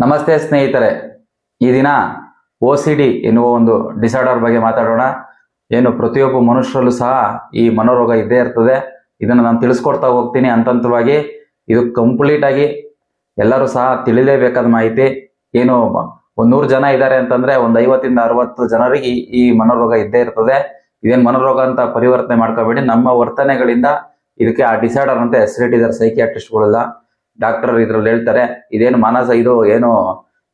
ನಮಸ್ತೆ ಸ್ನೇಹಿತರೆ. ಈ ದಿನ ಒ ಸಿ ಡಿ ಎನ್ನುವ ಒಂದು ಡಿಸಾರ್ಡರ್ ಬಗ್ಗೆ ಮಾತಾಡೋಣ. ಏನು, ಪ್ರತಿಯೊಬ್ಬ ಮನುಷ್ಯರಲ್ಲೂ ಸಹ ಈ ಮನೋರೋಗ ಇದ್ದೇ ಇರ್ತದೆ. ಇದನ್ನು ನಾನು ತಿಳಿಸ್ಕೊಡ್ತಾ ಹೋಗ್ತೀನಿ ಹಂತವಾಗಿ ಇದು ಕಂಪ್ಲೀಟ್ ಆಗಿ ಎಲ್ಲರೂ ಸಹ ತಿಳಿಲೇಬೇಕಾದ ಮಾಹಿತಿ. ಏನು, ಒಂದು ನೂರು ಜನ ಇದ್ದಾರೆ ಅಂತಂದ್ರೆ ಒಂದು ಐವತ್ತಿಂದ ಅರವತ್ತು ಜನರಿಗೆ ಈ ಮನೋರೋಗ ಇದ್ದೇ ಇರ್ತದೆ. ಇದೇನು ಮನೋರೋಗ ಅಂತ ಪರಿವರ್ತನೆ ಮಾಡ್ಕೋಬೇಡಿ. ನಮ್ಮ ವರ್ತನೆಗಳಿಂದ ಇದಕ್ಕೆ ಆ ಡಿಸಾರ್ಡರ್ ಅಂತ ಹೆಸರಿಟ್ಟಿದ್ದಾರೆ ಸೈಕಿಯಾಟ್ರಿಸ್ಟ್ಗಳೆಲ್ಲ ಡಾಕ್ಟರ್ ಇದ್ರಲ್ಲಿ ಹೇಳ್ತಾರೆ, ಇದೇನು ಮಾನಸ, ಇದು ಏನು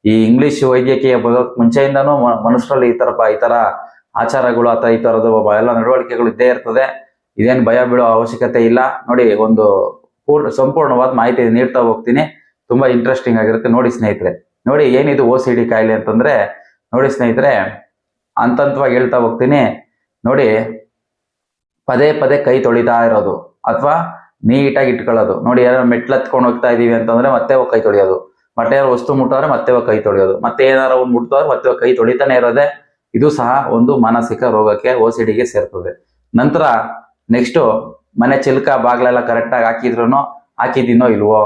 ಈ ಇಂಗ್ಲಿಷ್ ವೈದ್ಯಕೀಯ ಮುಂಚೆಯಿಂದನೂ ಮನುಷ್ಯರಲ್ಲಿ ಈ ತರ ಈ ತರ ಆಚಾರಗಳು ಅಥವಾ ಈ ತರದ ಎಲ್ಲ ನಡವಳಿಕೆಗಳು ಇದ್ದೇ ಇರ್ತದೆ. ಇದೇನು ಭಯ, ಬೀಳೋ ಅವಶ್ಯಕತೆ ಇಲ್ಲ. ನೋಡಿ, ಒಂದು ಪೂರ್ಣ ಸಂಪೂರ್ಣವಾದ ಮಾಹಿತಿ ನೀಡ್ತಾ ಹೋಗ್ತೀನಿ. ತುಂಬಾ ಇಂಟ್ರೆಸ್ಟಿಂಗ್ ಆಗಿರುತ್ತೆ. ನೋಡಿ ಸ್ನೇಹಿತರೆ. ನೋಡಿ, ಏನಿದು ಓ ಸಿ ಡಿ ಕಾಯಿಲೆ ಅಂತಂದ್ರೆ, ನೋಡಿ ಸ್ನೇಹಿತರೆ ಹಂತವಾಗಿ ಹೇಳ್ತಾ ಹೋಗ್ತೀನಿ. ನೋಡಿ, ಪದೇ ಪದೇ ಕೈ ತೊಳಿತಾ ಇರೋದು. ಅಥವಾ ನೀಟಾಗಿ ಇಟ್ಕೊಳ್ಳೋದು. ನೋಡಿ, ಯಾರೋ ಮೆಟ್ಲು ಹತ್ಕೊಂಡು ಹೋಗ್ತಾ ಇದೀವಿ ಅಂತಂದ್ರೆ ಮತ್ತೆ ಕೈ ತೊಳೆಯೋದು. ಮತ್ತೆ ಯಾರು ವಸ್ತು ಮುಟ್ಟೋದ್ರೆ ಮತ್ತೆ ಕೈ ತೊಳೆಯೋದು. ಮತ್ತೆ ಏನಾರ ಒಂದು ಮುಟ್ಟೋದ್ರೆ ಮತ್ತೆ ಕೈ ತೊಳಿತಾನೆ ಇರೋದೆ. ಇದು ಸಹ ಒಂದು ಮಾನಸಿಕ ರೋಗಕ್ಕೆ ಓ ಸಿ ಡಿಗೆ ಸೇರ್ತದೆ. ನಂತರ ನೆಕ್ಸ್ಟ್ ಮನೆ ಚಿಲ್ಕ ಬಾಗ್ಲೆಲ್ಲ ಕರೆಕ್ಟಾಗಿ ಹಾಕಿದ್ರು ಹಾಕಿದ್ದೀನೋ ಇಲ್ವೋ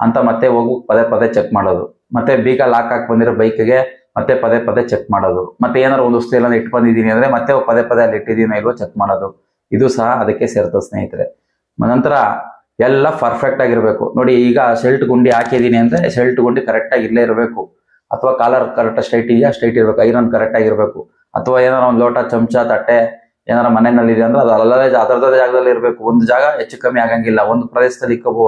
ಅಂತ ಮತ್ತೆ ಹೋಗು ಪದೇ ಪದೇ ಚೆಕ್ ಮಾಡೋದು. ಮತ್ತೆ ಬೀಗ ಲಾಕ್ ಹಾಕಿ ಬಂದಿರೋ ಬೈಕ್ಗೆ ಮತ್ತೆ ಪದೇ ಪದೇ ಚೆಕ್ ಮಾಡೋದು. ಮತ್ತೆ ಏನಾದ್ರು ಒಂದು ವಸ್ತು ಎಲ್ಲ ಇಟ್ಟು ಬಂದಿದ್ದೀನಿ ಅಂದ್ರೆ ಮತ್ತೆ ಪದೇ ಪದೇ ಅಲ್ಲಿ ಇಟ್ಟಿದ್ದೀನೋ ಇಲ್ವೋ ಚೆಕ್ ಮಾಡೋದು. ಇದು ಸಹ ಅದಕ್ಕೆ ಸೇರ್ತದೆ ಸ್ನೇಹಿತರೆ. ನಂತರ ಎಲ್ಲ ಪರ್ಫೆಕ್ಟ್ ಆಗಿರಬೇಕು. ನೋಡಿ, ಈಗ ಶರ್ಟ್ ಗುಂಡಿ ಹಾಕಿದೀನಿ ಅಂದ್ರೆ ಶರ್ಟ್ ಗುಂಡಿ ಕರೆಕ್ಟ್ ಆಗಿ ಇಲ್ಲೇ ಇರಬೇಕು. ಅಥವಾ ಕಾಲರ್ ಕರೆಕ್ಟ್ ಸ್ಟ್ರೈಟ್ ಇದೆಯಾ? ಸ್ಟ್ರೈಟ್ ಇರಬೇಕು. ಐರನ್ ಕರೆಕ್ಟ್ ಆಗಿರ್ಬೇಕು ಅಥವಾ ಏನಾರ ಒಂದು ಲೋಟ ಚಮಚ, ತಟ್ಟೆ, ಏನಾರ ಮನೆಯಲ್ಲಿ ಇದೆ ಅಂದ್ರೆ ಅದು ಅಲ್ಲದೇ ಅದರದೇ ಜಾಗದಲ್ಲಿ ಇರಬೇಕು. ಒಂದು ಜಾಗ ಹೆಚ್ಚು ಕಮ್ಮಿ ಆಗಂಗಿಲ್ಲ. ಒಂದು ಪ್ರದೇಶದಲ್ಲಿ ಇಕ್ಕಬೋ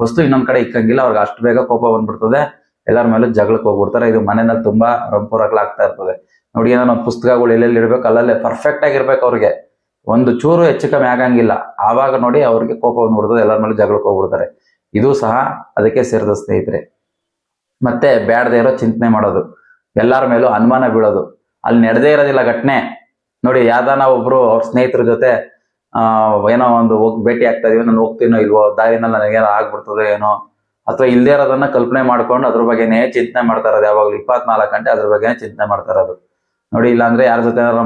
ವಸ್ತು ಇನ್ನೊಂದ್ ಕಡೆ ಇಕ್ಕಂಗಿಲ್ಲ. ಅವ್ರಿಗೆ ಅಷ್ಟು ಬೇಗ ಕೋಪ ಬಂದ್ಬಿಡ್ತದೆ. ಎಲ್ಲರ ಮೇಲೆ ಜಗಳಕ್ಕೆ ಹೋಗ್ಬಿಡ್ತಾರೆ. ಇದು ಮನೆಯಲ್ಲಿ ತುಂಬಾ ರಂಪುರಗಳಾಗ್ತಾ ಇರ್ತದೆ. ನೋಡಿ ಏನೋ ಒಂದು ಪುಸ್ತಕಗಳು ಎಲ್ಲೆಲ್ಲಿ ಇರ್ಬೇಕು, ಅಲ್ಲಲ್ಲೇ ಪರ್ಫೆಕ್ಟ್ ಆಗಿರ್ಬೇಕು ಅವ್ರಿಗೆ. ಒಂದು ಚೂರು ಹೆಚ್ಚು ಕಮ್ಮಿ ಆಗಂಗಿಲ್ಲ. ಆವಾಗ ನೋಡಿ ಅವ್ರಿಗೆ ಕೋಪ ಬಂದ್ಬಿಡ್ತದೆ ಎಲ್ಲರ ಮೇಲೆ ಜಗಳಕ್ಕೆ ಹೋಗ್ಬಿಡ್ತಾರೆ ಇದು ಸಹ ಅದಕ್ಕೆ ಸೇರಿದ ಸ್ನೇಹಿತರೆ. ಮತ್ತೆ ಬ್ಯಾಡದೇ ಇರೋ ಚಿಂತನೆ ಮಾಡೋದು. ಎಲ್ಲರ ಮೇಲೂ ಅನುಮಾನ ಬೀಳೋದು. ಅಲ್ಲಿ ನಡೆದೇ ಇರೋದಿಲ್ಲ ಘಟನೆ. ನೋಡಿ, ಯಾವ್ದಾನ ಒಬ್ರು ಅವ್ರ ಸ್ನೇಹಿತರ ಜೊತೆ ಏನೋ ಒಂದು ಹೋಗಿ, ಭೇಟಿ ಆಗ್ತಾ ಇದೀವಿ, ನಾನು ಹೋಗ್ತೀನೋ ಇಲ್ವೋ, ದಾರಿನಲ್ಲಿ ನನಗೇನೋ ಆಗ್ಬಿಡ್ತದೆ ಏನೋ, ಅಥವಾ ಇಲ್ಲದೆ ಇರೋದನ್ನ ಕಲ್ಪನೆ ಮಾಡ್ಕೊಂಡು ಅದ್ರ ಬಗ್ಗೆನೇ ಚಿಂತನೆ ಮಾಡ್ತಾ ಇರೋದು. ಯಾವಾಗಲೂ ಇಪ್ಪತ್ನಾಲ್ಕು ಗಂಟೆ ಅದ್ರ ಬಗ್ಗೆನೇ ಚಿಂತನೆ ಮಾಡ್ತಾ ಇರೋದು. ನೋಡಿ, ಇಲ್ಲಾಂದ್ರೆ ಯಾರ ಜೊತೆ ಏನಾರ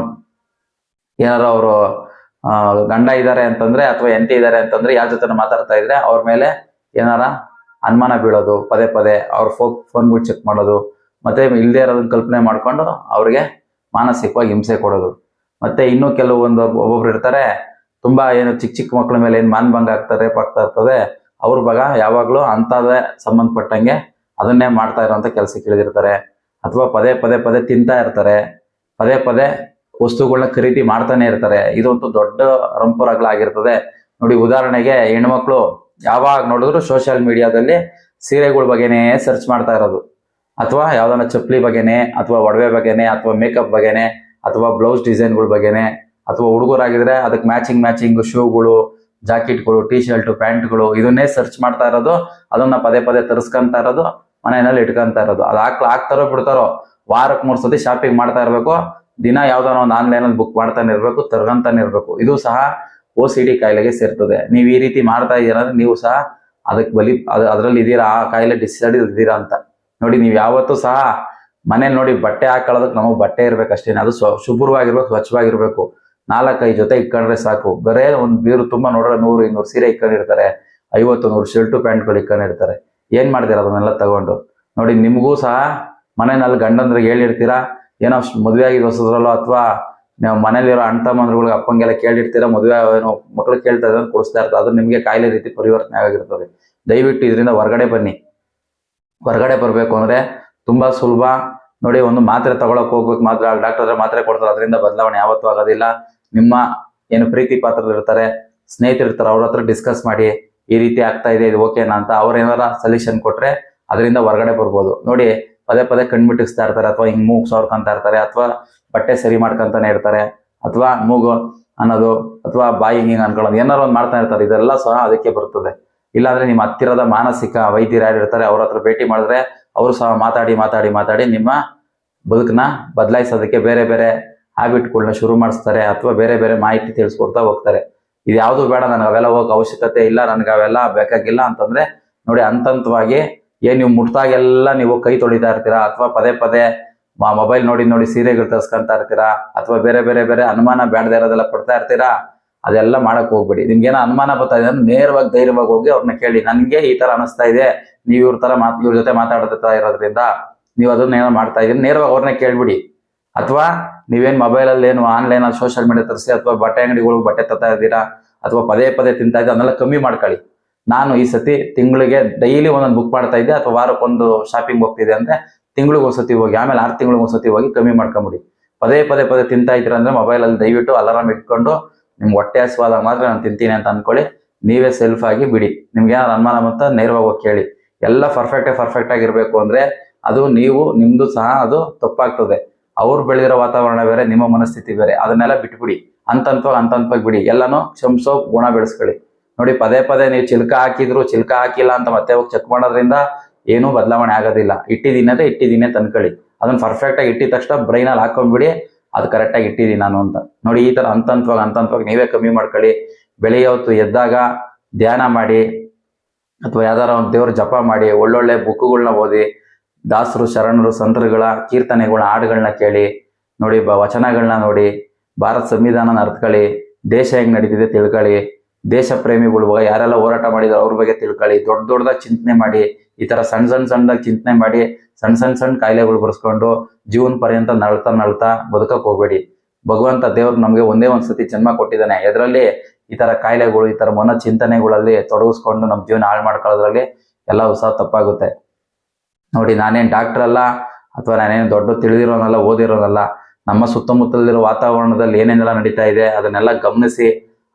ಏನಾರ ಅವರು ಗಂಡ ಇದ್ದಾರೆ ಅಂತಂದ್ರೆ ಅಥವಾ ಎಂಟಿ ಇದ್ದಾರೆ ಅಂತಂದ್ರೆ ಯಾರ ಜೊತೆ ಮಾತಾಡ್ತಾ ಇದ್ರೆ ಅವ್ರ ಮೇಲೆ ಏನಾರ ಅನುಮಾನ ಬೀಳೋದು, ಪದೇ ಪದೇ ಅವ್ರ ಫೋ ಫೋನ್ ಬಿಟ್ಟು ಚೆಕ್ ಮಾಡೋದು, ಮತ್ತೆ ಇಲ್ದೇ ಇರೋದನ್ನ ಕಲ್ಪನೆ ಮಾಡ್ಕೊಂಡು ಅವ್ರಿಗೆ ಮಾನಸಿಕವಾಗಿ ಹಿಂಸೆ ಕೊಡೋದು. ಮತ್ತೆ ಇನ್ನೂ ಕೆಲವೊಂದು ಒಬ್ಬೊಬ್ರು ಇರ್ತಾರೆ, ತುಂಬಾ ಏನು ಚಿಕ್ಕ ಚಿಕ್ಕ ಮಕ್ಕಳ ಮೇಲೆ ಏನು ಮಾನಭಂಗ ಆಗ್ತಾರೆ ರೇಪ್ ಆಗ್ತಾ ಇರ್ತದೆ, ಅವ್ರ ಬಗ ಯಾವಾಗ್ಲೂ ಅಂತದೇ ಸಂಬಂಧಪಟ್ಟಂಗೆ ಅದನ್ನೇ ಮಾಡ್ತಾ ಇರೋಂಥ ಕೆಲಸ ಕೇಳಿದಿರ್ತಾರೆ ಅಥವಾ ಪದೇ ಪದೇ ಪದೇ ತಿಂತಾ ಇರ್ತಾರೆ, ಪದೇ ಪದೇ ವಸ್ತುಗಳನ್ನ ಖರೀದಿ ಮಾಡ್ತಾನೆ ಇರ್ತಾರೆ. ಇದೊಂದು ದೊಡ್ಡ ರಂಪುರಗಳಾಗಿರ್ತದೆ ನೋಡಿ, ಉದಾಹರಣೆಗೆ ಹೆಣ್ಮಕ್ಳು ಯಾವಾಗ ನೋಡಿದ್ರು ಸೋಷಿಯಲ್ ಮೀಡಿಯಾದಲ್ಲಿ ಸೀರೆಗಳ ಬಗ್ಗೆನೇ ಸರ್ಚ್ ಮಾಡ್ತಾ ಇರೋದು. ಅಥವಾ ಯಾವ್ದಾನ ಚಪ್ಪಲಿ ಬಗ್ಗೆನೇ, ಅಥವಾ ಒಡವೆ ಬಗ್ಗೆನೇ, ಅಥವಾ ಮೇಕಪ್ ಬಗ್ಗೆನೇ, ಅಥವಾ ಬ್ಲೌಸ್ ಡಿಸೈನ್ಗಳ ಬಗ್ಗೆನೇ, ಅಥವಾ ಹುಡುಗರಾಗಿದ್ರೆ ಅದಕ್ಕೆ ಮ್ಯಾಚಿಂಗ್ ಮ್ಯಾಚಿಂಗ್ ಶೂಗಳು ಜಾಕೆಟ್ಗಳು ಟಿ ಶರ್ಟ್ ಪ್ಯಾಂಟ್ಗಳು, ಇದನ್ನೇ ಸರ್ಚ್ ಮಾಡ್ತಾ ಇರೋದು. ಅದನ್ನ ಪದೇ ಪದೇ ತರಿಸ್ಕೊಂತ ಇರೋದು, ಮನೆಯಲ್ಲಿ ಇಟ್ಕೊಂತ ಇರೋದು. ಅದು ಹಾಕ್ ಹಾಕ್ತಾರೋ ಬಿಡ್ತಾರೋ? ವಾರಕ್ಕೆ ಮೂರ್ ಸತಿ ಶಾಪಿಂಗ್ ಮಾಡ್ತಾ ಇರಬೇಕು. ದಿನ ಯಾವ್ದಾನ ಒಂದು ಆನ್ಲೈನ್ ಅಲ್ಲಿ ಬುಕ್ ಮಾಡ್ತಾನೆ ಇರಬೇಕು, ತರ್ಗಂತಾನೆ ಇರಬೇಕು. ಇದು ಸಹ ಓ ಸಿ ಡಿ ಕಾಯಿಲೆಗೆ ಸೇರ್ತದೆ. ನೀವು ಈ ರೀತಿ ಮಾಡ್ತಾ ಇದ್ದೀರಾ ಅಂದ್ರೆ ನೀವು ಸಹ ಅದಕ್ಕೆ ಬಲಿ, ಅದು ಅದರಲ್ಲಿ ಇದೀರಾ ಆ ಕಾಯಿಲೆ ಡಿಸೈಡ್ ಇದ್ದೀರಾ ಅಂತ. ನೋಡಿ, ನೀವು ಯಾವತ್ತೂ ಸಹ ಮನೇಲಿ ನೋಡಿ ಬಟ್ಟೆ ಹಾಕೊಳ್ಳೋದಕ್ಕೆ ನಮಗೆ ಬಟ್ಟೆ ಇರ್ಬೇಕು ಅಷ್ಟೇ ಅದು ಸ್ವ, ಶುಭ್ರವಾಗಿರ್ಬೇಕು, ಸ್ವಚ್ಛವಾಗಿರ್ಬೇಕು. ನಾಲ್ಕೈದು ಜೊತೆ ಇಟ್ಕೊಂಡ್ರೆ ಸಾಕು. ಬರೇ ಒಂದು ಬೀರು ತುಂಬಾ ನೋಡ್ರೆ ನೂರು, ಇನ್ನೂರು ಸೀರೆ ಇಟ್ಕೊಂಡಿರ್ತಾರೆ ಐವತ್ತು, ನೂರು ಶರ್ಟು, ಪ್ಯಾಂಟ್ಗಳು ಇಟ್ಕೊಂಡಿರ್ತಾರೆ ಏನ್ ಮಾಡ್ತೀರಾ ಅದನ್ನೆಲ್ಲ ತಗೊಂಡು? ನೋಡಿ, ನಿಮಗೂ ಸಹ ಮನೆಯಲ್ಲಿ ಗಂಡಂದ್ರಿಗೆ ಹೇಳಿರ್ತೀರಾ? ಏನೋ ಮದುವೆ ಆಗಿದ್ದು ಹೊಸದ್ರಲ್ಲೋ ಅಥವಾ ನಾವು ಮನೇಲಿರೋ ಅಣ್ಣ ತಮ್ಮಂದ್ರುಗಳಿಗೆ ಅಪ್ಪಂಗೆಲ್ಲ ಕೇಳಿರ್ತೀರ, ಮದುವೆ ಏನೋ ಮಕ್ಳು ಕೇಳ್ತಾ ಇದ್ರೆ ಕೊಡಿಸ್ತಾ ಇರ್ತಾರೆ. ಅದು ನಿಮಗೆ ಕಾಯಿಲೆ ರೀತಿ ಪರಿವರ್ತನೆ ಆಗಿರ್ತದೆ. ದಯವಿಟ್ಟು ಇದರಿಂದ ಹೊರಗಡೆ ಬನ್ನಿ. ಹೊರಗಡೆ ಬರಬೇಕು ಅಂದರೆ ತುಂಬ ಸುಲಭ. ನೋಡಿ, ಒಂದು ಮಾತ್ರೆ ತಗೊಳಕ್ ಹೋಗ್ಬೇಕು ಮಾತ್ರ. ಡಾಕ್ಟರ್ ಹತ್ರ ಮಾತ್ರೆ ಕೊಡ್ತಾರೆ, ಅದರಿಂದ ಬದಲಾವಣೆ ಯಾವತ್ತೂ ಆಗೋದಿಲ್ಲ. ನಿಮ್ಮ ಏನು ಪ್ರೀತಿ ಪಾತ್ರರು ಇರ್ತಾರೆ, ಸ್ನೇಹಿತರು ಇರ್ತಾರೆ, ಅವ್ರ ಹತ್ರ ಡಿಸ್ಕಸ್ ಮಾಡಿ ಈ ರೀತಿ ಆಗ್ತಾ ಇದೆ, ಇದು ಓಕೆನಾ ಅಂತ ಅವ್ರ ಏನಾರ ಸೊಲ್ಯೂಷನ್ ಕೊಟ್ರೆ ಅದರಿಂದ ಹೊರಗಡೆ ಬರ್ಬೋದು. ನೋಡಿ ಪದೇ ಪದೇ ಕಣ್ಬಿಟ್ಟಿಸ್ತಾ ಇರ್ತಾರೆ ಅಥವಾ ಹಿಂಗ್ ಮೂಗ್ ಸವರ್ಕೊಂತ ಇರ್ತಾರೆ ಅಥವಾ ಬಟ್ಟೆ ಸರಿ ಮಾಡ್ಕೊಂತಾನೆ ಇರ್ತಾರೆ ಅಥವಾ ಮೂಗು ಅನ್ನೋದು ಅಥವಾ ಬಾಯಿ ಹಿಂಗೆ ಅನ್ಕೊಳ್ಳೋದು ಏನಾರು ಒಂದು ಮಾಡ್ತಾ ಇರ್ತಾರೆ, ಇದೆಲ್ಲ ಸಹ ಅದಕ್ಕೆ ಬರ್ತದೆ. ಇಲ್ಲಾಂದ್ರೆ ನಿಮ್ಮ ಹತ್ತಿರದ ಮಾನಸಿಕ ವೈದ್ಯರು ಯಾರು ಇರ್ತಾರೆ ಅವ್ರ ಹತ್ರ ಭೇಟಿ ಮಾಡಿದ್ರೆ ಅವರು ಸಹ ಮಾತಾಡಿ ಮಾತಾಡಿ ಮಾತಾಡಿ ನಿಮ್ಮ ಬದುಕನ್ನ ಬದಲಾಯಿಸೋದಕ್ಕೆ ಬೇರೆ ಬೇರೆ ಹ್ಯಾಬಿಟ್ಗಳನ್ನ ಶುರು ಮಾಡಿಸ್ತಾರೆ ಅಥವಾ ಬೇರೆ ಬೇರೆ ಮಾಹಿತಿ ತಿಳಿಸ್ಕೊಡ್ತಾ ಹೋಗ್ತಾರೆ. ಇದು ಯಾವುದು ಬೇಡ, ನನಗೆ ಅವೆಲ್ಲ ಹೋಗೋ ಅವಶ್ಯಕತೆ ಇಲ್ಲ, ನನಗೆ ಅವೆಲ್ಲ ಬೇಕಾಗಿಲ್ಲ ಅಂತಂದ್ರೆ ನೋಡಿ ಹಂತವಾಗಿ ಏನ್ ನೀವು ಮುಟ್ದಾಗೆಲ್ಲ ನೀವು ಕೈ ತೊಳಿತಾ ಇರ್ತೀರಾ? ಅಥವಾ ಪದೇ ಪದೇ ಮೊಬೈಲ್ ನೋಡಿ ನೋಡಿ ಸೀರೆಗಳು ತರ್ಸ್ಕೊಂತ ಇರ್ತೀರಾ? ಅಥವಾ ಬೇರೆ ಬೇರೆ ಬೇರೆ ಅನುಮಾನ ಬೇಡದೇ ಇರೋದೆಲ್ಲ ಕೊಡ್ತಾ ಇರ್ತೀರಾ? ಅದೆಲ್ಲ ಮಾಡಕ್ ಹೋಗ್ಬೇಡಿ. ನಿಮ್ಗೆ ಏನೋ ಅನುಮಾನ ಬರ್ತಾ ಇದೆ ನೇರವಾಗಿ ಧೈರ್ಯವಾಗಿ ಹೋಗಿ ಅವ್ರನ್ನ ಕೇಳಿ. ನನ್ಗೆ ಈ ತರ ಅನಿಸ್ತಾ ಇದೆ. ನೀವು ಇವ್ರ ತರ ಮಾತು ಇವ್ರ ಜೊತೆ ಮಾತಾಡ್ತಾ ಇರೋದ್ರಿಂದ ನೀವು ಅದನ್ನ ಏನೋ ಮಾಡ್ತಾ ಇದೀನಿ ನೇರವಾಗಿ ಅವ್ರನ್ನ ಕೇಳ್ಬಿಡಿ. ಅಥವಾ ನೀವೇನ್ ಮೊಬೈಲ್ ಅಲ್ಲಿ ಏನು ಆನ್ಲೈನ್ ಅಲ್ಲಿ ಸೋಷಿಯಲ್ ಮೀಡಿಯಾ ತರಿಸಿ ಅಥವಾ ಬಟ್ಟೆ ಅಂಗಡಿಗಳು ಬಟ್ಟೆ ತರ್ತಾ ಇದ್ದೀರಾ? ಅಥವಾ ಪದೇ ಪದೇ ತಿಂತಾ ಇದ್ದೀರಾ? ಅದನ್ನೆಲ್ಲ ಕಮ್ಮಿ ಮಾಡ್ಕೊಳ್ಳಿ. ನಾನು ಈ ಸತಿ ತಿಂಗಳಿಗೆ ಡೈಲಿ ಒಂದೊಂದು ಬುಕ್ ಮಾಡ್ತಾ ಇದ್ದೆ ಅಥವಾ ವಾರಕ್ಕೊಂದು ಶಾಪಿಂಗ್ ಹೋಗ್ತಿದೆ ಅಂದ್ರೆ ತಿಂಗಳಿಗೆ ಒಂದ್ಸತಿ ಹೋಗಿ, ಆಮೇಲೆ ಆರು ತಿಂಗಳಿಗೆ ಒಂದ್ಸತಿ ಹೋಗಿ ಕಮ್ಮಿ ಮಾಡ್ಕೊಂಬಿಡಿ. ಪದೇ ಪದೇ ಪದೇ ತಿಂತಾ ಇದ್ದೀರಾ ಅಂದ್ರೆ ಮೊಬೈಲ್ ಅಲ್ಲಿ ದಯವಿಟ್ಟು ಅಲಾರಾಮ್ ಇಟ್ಕೊಂಡು ನಿಮ್ಗೆ ಹೊಟ್ಟೆ ಹಸುವಾದಾಗ ಮಾತ್ರ ನಾನು ತಿಂತೀನಿ ಅಂತ ಅನ್ಕೊಳ್ಳಿ. ನೀವೇ ಸೆಲ್ಫ್ ಆಗಿ ಬಿಡಿ. ನಿಮ್ಗೆ ಏನಾದ್ರು ಅನುಮಾನ ಅಂತ ನೇರವಾಗಿ ಕೇಳಿ. ಎಲ್ಲ ಪರ್ಫೆಕ್ಟ್ ಪರ್ಫೆಕ್ಟ್ ಆಗಿರ್ಬೇಕು ಅಂದ್ರೆ ಅದು ನೀವು, ನಿಮ್ದು ಸಹ ಅದು ತಪ್ಪಾಗ್ತದೆ. ಅವ್ರು ಬೆಳೆದಿರೋ ವಾತಾವರಣ ಬೇರೆ, ನಿಮ್ಮ ಮನಸ್ಥಿತಿ ಬೇರೆ. ಅದನ್ನೆಲ್ಲ ಬಿಟ್ಬಿಡಿ. ಹಂತಂತವಾಗಿ ಅಂತಂತವಾಗಿ ಬಿಡಿ. ಎಲ್ಲಾನು ಕ್ಷಮಿಸೋ ಗುಣ ಬೆಳೆಸ್ಕೊಳ್ಳಿ. ನೋಡಿ, ಪದೇ ಪದೇ ನೀವು ಚಿಲ್ಕ ಹಾಕಿದ್ರು, ಚಿಲ್ಕ ಹಾಕಿಲ್ಲ ಅಂತ ಮತ್ತೆ ಹೋಗಿ ಚೆಕ್ ಮಾಡೋದ್ರಿಂದ ಏನೂ ಬದಲಾವಣೆ ಆಗೋದಿಲ್ಲ. ಇಟ್ಟಿದ್ದೀನಿ ಅಂದ್ರೆ ಇಟ್ಟಿದ್ದೀನಿ ತಂದ್ಕೊಳ್ಳಿ ಅದನ್ನ ಪರ್ಫೆಕ್ಟ್ ಆಗಿ ಇಟ್ಟಿದ ತಕ್ಷಣ ಬ್ರೈನಲ್ಲಿ ಹಾಕೊಂಡ್ಬಿಡಿ, ಅದು ಕರೆಕ್ಟಾಗಿ ಇಟ್ಟಿದ್ದೀನಿ ನಾನು ಅಂತ. ನೋಡಿ, ಈ ತರ ಹಂತ ಹಂತ್ವಾಗಿ ನೀವೇ ಕಮ್ಮಿ ಮಾಡ್ಕೊಳ್ಳಿ. ಬೆಳಿಗ್ಗೆ ಹೊತ್ತು ಎದ್ದಾಗ ಧ್ಯಾನ ಮಾಡಿ, ಅಥವಾ ಯಾವ್ದಾರ ಒಂದು ದೇವ್ರ ಜಪ ಮಾಡಿ, ಒಳ್ಳೊಳ್ಳೆ ಬುಕ್ಗಳನ್ನ ಓದಿ, ದಾಸರು, ಶರಣರು, ಸಂತರುಗಳ ಕೀರ್ತನೆಗಳ ಹಾಡುಗಳನ್ನ ಕೇಳಿ, ನೋಡಿ, ಬ ವಚನಗಳನ್ನ ನೋಡಿ, ಭಾರತ ಸಂವಿಧಾನನ ಅರ್ತ್ಕೊಳ್ಳಿ ದೇಶ ಹೆಂಗ್ ನಡೀತಿದೆ ತಿಳ್ಕೊಳ್ಳಿ. ದೇಶ ಪ್ರೇಮಿಗಳು ಯಾರೆಲ್ಲ ಹೋರಾಟ ಮಾಡಿದ್ರು ಅವ್ರ ಬಗ್ಗೆ ತಿಳ್ಕೊಳ್ಳಿ. ದೊಡ್ಡ ದೊಡ್ಡದಾಗಿ ಚಿಂತನೆ ಮಾಡಿ, ಈ ತರ ಸಣ್ಣ ಸಣ್ಣ ಸಣ್ಣದಾಗಿ ಚಿಂತನೆ ಮಾಡಿ, ಸಣ್ಣ ಸಣ್ಣ ಸಣ್ಣ ಕಾಯಿಲೆಗಳು ಬರ್ಸ್ಕೊಂಡು ಜೀವನ ಪರ್ಯಂತ ನಳ್ತಾ ನಳ್ತಾ ಬದುಕಕ್ ಹೋಗ್ಬೇಡಿ. ಭಗವಂತ ದೇವ್ರು ನಮ್ಗೆ ಒಂದೇ ಒಂದ್ ಸತಿ ಜನ್ಮ ಕೊಟ್ಟಿದ್ದಾನೆ. ಇದರಲ್ಲಿ ಈ ತರ ಕಾಯಿಲೆಗಳು, ಈ ತರ ಮನ ಚಿಂತನೆಗಳಲ್ಲಿ ತೊಡಗಿಸ್ಕೊಂಡು ನಮ್ಮ ಜೀವನ ಹಾಳು ಮಾಡ್ಕೊಳ್ಳೋದ್ರಲ್ಲಿ ಎಲ್ಲ ಹೊಸ ತಪ್ಪಾಗುತ್ತೆ. ನೋಡಿ, ನಾನೇನ್ ಡಾಕ್ಟರ್ ಅಲ್ಲ ಅಥವಾ ನಾನೇನು ದೊಡ್ಡ ತಿಳಿದಿರೋನಲ್ಲ, ಓದಿರೋನಲ್ಲ, ನಮ್ಮ ಸುತ್ತಮುತ್ತಲಿರೋ ವಾತಾವರಣದಲ್ಲಿ ಏನೇನೆಲ್ಲ ನಡೀತಾ ಇದೆ ಅದನ್ನೆಲ್ಲ ಗಮನಿಸಿ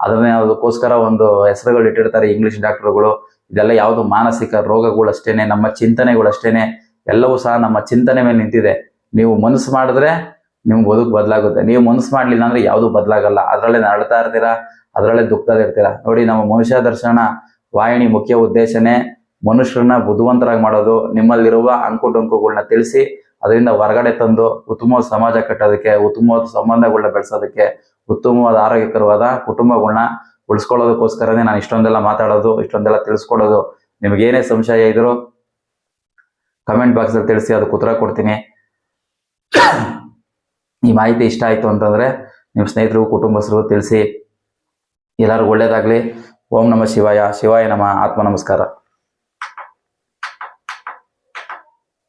ಅದನ್ನೇ ಅದಕ್ಕೋಸ್ಕರ ಒಂದು ಹೆಸರುಗಳು ಇಟ್ಟಿರ್ತಾರೆ ಇಂಗ್ಲಿಷ್ ಡಾಕ್ಟರ್ಗಳು ಇದೆಲ್ಲ ಯಾವುದು ಮಾನಸಿಕ ರೋಗಗಳು ಅಷ್ಟೇನೆ ನಮ್ಮ ಚಿಂತನೆಗಳು ಅಷ್ಟೇನೆ ಎಲ್ಲವೂ ಸಹ ನಮ್ಮ ಚಿಂತನೆ ಮೇಲೆ ನಿಂತಿದೆ. ನೀವು ಮನಸ್ಸು ಮಾಡಿದ್ರೆ ನಿಮ್ ಬದುಕು ಬದಲಾಗುತ್ತೆ. ನೀವು ಮನಸ್ಸು ಮಾಡಲಿಲ್ಲ ಅಂದ್ರೆ ಯಾವುದು ಬದಲಾಗಲ್ಲ. ಅದರಲ್ಲೇ ನರಳ್ತಾ ಇರ್ತೀರಾ? ಅದರಲ್ಲೇ ದುಃಖದಲ್ಲಿ ಇರ್ತೀರಾ? ನೋಡಿ, ನಮ್ಮ ಮನುಷ್ಯ ದರ್ಶನ ವಾಹಿನಿ ಮುಖ್ಯ ಉದ್ದೇಶನೇ ಮನುಷ್ಯರನ್ನ ಬುದ್ಧಿವಂತರಾಗಿ ಮಾಡೋದು. ನಿಮ್ಮಲ್ಲಿರುವ ಅಂಕು ಡೊಂಕುಗಳನ್ನ ತಿಳಿಸಿ, ಅದರಿಂದ ಹೊರಗಡೆ ತಂದು, ಉತ್ತಮವಾದ ಸಮಾಜ ಕಟ್ಟೋದಕ್ಕೆ, ಉತ್ತಮವಾದ ಸಂಬಂಧಗಳನ್ನ ಬೆಳೆಸೋದಕ್ಕೆ ಉತ್ತಮವಾದ ಆರೋಗ್ಯಕರವಾದ ಕುಟುಂಬಗಳನ್ನ ಉಳಿಸ್ಕೊಳ್ಳೋದಕ್ಕೋಸ್ಕರನೇ ನಾನು ಇಷ್ಟೊಂದೆಲ್ಲ ಮಾತಾಡೋದು, ಇಷ್ಟೊಂದೆಲ್ಲ ತಿಳಿಸ್ಕೊಡೋದು. ನಿಮಗೇನೇ ಸಂಶಯ ಇದ್ರು ಕಮೆಂಟ್ ಬಾಕ್ಸ್ ಅಲ್ಲಿ ತಿಳಿಸಿ, ಅದಕ್ಕೆ ಉತ್ತರ ಕೊಡ್ತೀನಿ. ಈ ಮಾಹಿತಿ ಇಷ್ಟ ಆಯ್ತು ಅಂತಂದ್ರೆ ನಿಮ್ಮ ಸ್ನೇಹಿತರು ಕುಟುಂಬಸ್ಥರು ತಿಳಿಸಿ. ಎಲ್ಲರಿಗೂ ಒಳ್ಳೆಯದಾಗಲಿ ಓಂ ನಮ ಶಿವಾಯ. ಶಿವಾಯ ನಮ. ಆತ್ಮ ನಮಸ್ಕಾರ.